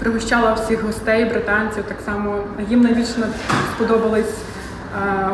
Пригощала всіх гостей, британців. Так само їм найбільше сподобались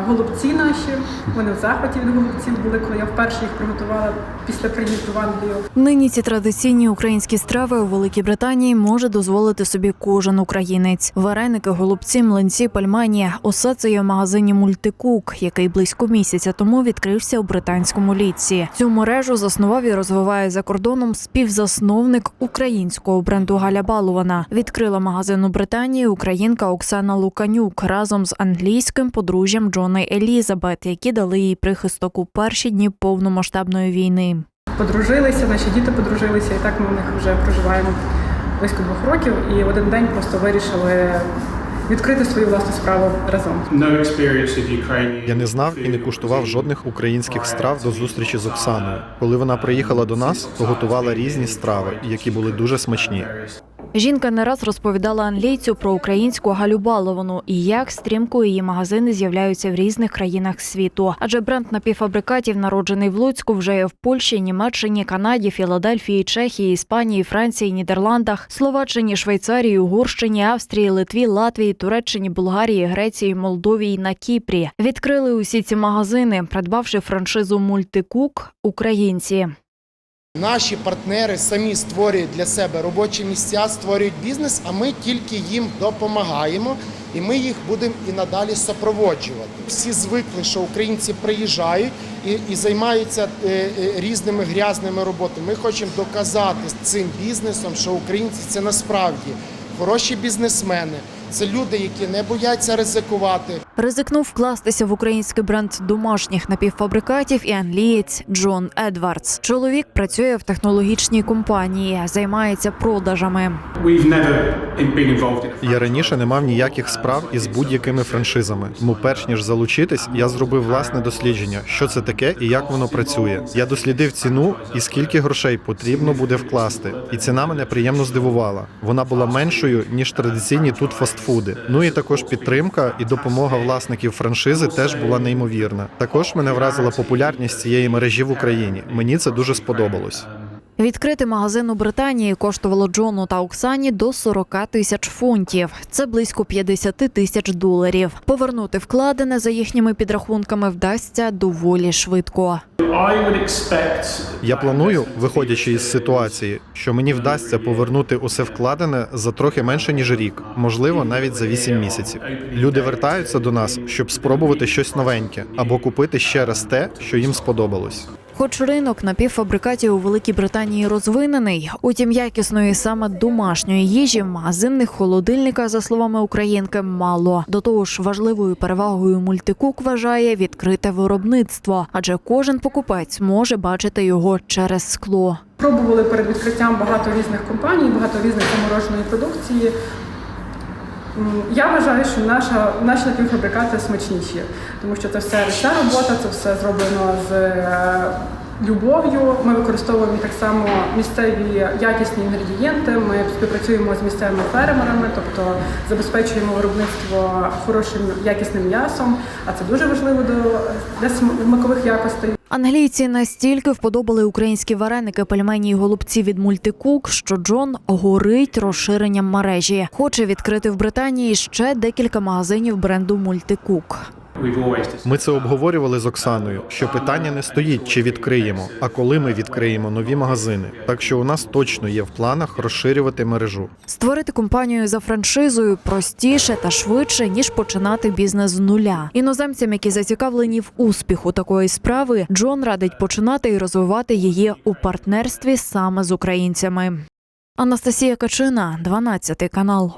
голубці наші. Вони в захваті від голубців були, коли я вперше їх приготувала після приїзду в Англію. Нині ці традиційні українські страви у Великій Британії може дозволити собі кожен українець. Вареники, голубці, млинці, пельмені – усе це є в магазині Мультикук, який близько місяця тому відкрився у британському ліці. Цю мережу заснував і розвиває за кордоном співзасновник українського бренду Галя Балувана. Відкрила магазин у Британії українка Оксана Луканюк разом з англійським подружжям Джона і Елізабет, які дали їй прихисток у перші дні повномасштабної війни. Подружилися, наші діти подружилися, і так ми в них вже проживаємо близько двох років. І в один день просто вирішили відкрити свою власну справу разом. Я не знав і не куштував жодних українських страв до зустрічі з Оксаною. Коли вона приїхала до нас, то готувала різні страви, які були дуже смачні. Жінка не раз розповідала англійцю про українську Галю Баловану і як стрімко її магазини з'являються в різних країнах світу. Адже бренд напівфабрикатів, народжений в Луцьку, вже є в Польщі, Німеччині, Канаді, Філадельфії, Чехії, Іспанії, Франції, Нідерландах, Словаччині, Швейцарії, Угорщині, Австрії, Литві, Латвії, Туреччині, Болгарії, Греції, Молдові і на Кіпрі. Відкрили усі ці магазини, придбавши франшизу Мультикук українці. Наші партнери самі створюють для себе робочі місця, створюють бізнес, а ми тільки їм допомагаємо, і ми їх будемо і надалі супроводжувати. Всі звикли, що українці приїжджають і, і займаються е, е, різними грязними роботами. Ми хочемо доказати цим бізнесом, що українці це насправді хороші бізнесмени. Це люди, які не бояться ризикувати. Ризикнув вкластися в український бренд домашніх напівфабрикатів і англієць Джон Едвардс. Чоловік працює в технологічній компанії, займається продажами. Я раніше не мав ніяких справ із будь-якими франшизами. Тому, перш ніж залучитись, я зробив власне дослідження, що це таке і як воно працює. Я дослідив ціну і скільки грошей потрібно буде вкласти. І ціна мене приємно здивувала. Вона була меншою ніж традиційні тут фастфуди. Ну і також підтримка і допомога власників франшизи теж була неймовірна. Також мене вразила популярність цієї мережі в Україні. Мені це дуже сподобалось. Відкрити магазин у Британії коштувало Джону та Оксані до 40 тисяч фунтів. Це близько 50 тисяч доларів. Повернути вкладене за їхніми підрахунками вдасться доволі швидко. Я планую, виходячи із ситуації, що мені вдасться повернути усе вкладене за трохи менше ніж рік, можливо, навіть за 8 місяців. Люди вертаються до нас, щоб спробувати щось новеньке або купити ще раз те, що їм сподобалось. Хоч ринок напівфабрикатів у Великій Британії розвинений, утім якісної саме домашньої їжі магазинних холодильниках, за словами українки, мало. До того ж, важливою перевагою мультикук вважає відкрите виробництво, адже кожен покупець може бачити його через скло. Пробували перед відкриттям багато різних компаній, багато різних замороженої продукції. Я вважаю, що наша, наші напівфабрикати смачніші, тому що це все ручна робота, це все зроблено з е, любов'ю. Ми використовуємо так само місцеві якісні інгредієнти. Ми співпрацюємо з місцевими фермерами, тобто забезпечуємо виробництво хорошим якісним м'ясом. А це дуже важливо до для смакових якостей. Англійці настільки вподобали українські вареники, пельмені й голубці від мультикук, що Джон горить розширенням мережі. Хоче відкрити в Британії ще декілька магазинів бренду Мультикук. Ми це обговорювали з Оксаною, що питання не стоїть, чи відкриємо, а коли ми відкриємо нові магазини. Так що у нас точно є в планах розширювати мережу. Створити компанію за франшизою простіше та швидше ніж починати бізнес з нуля. Іноземцям, які зацікавлені в успіху такої справи, Джон радить починати і розвивати її у партнерстві саме з українцями. Анастасія Качина, 12 канал.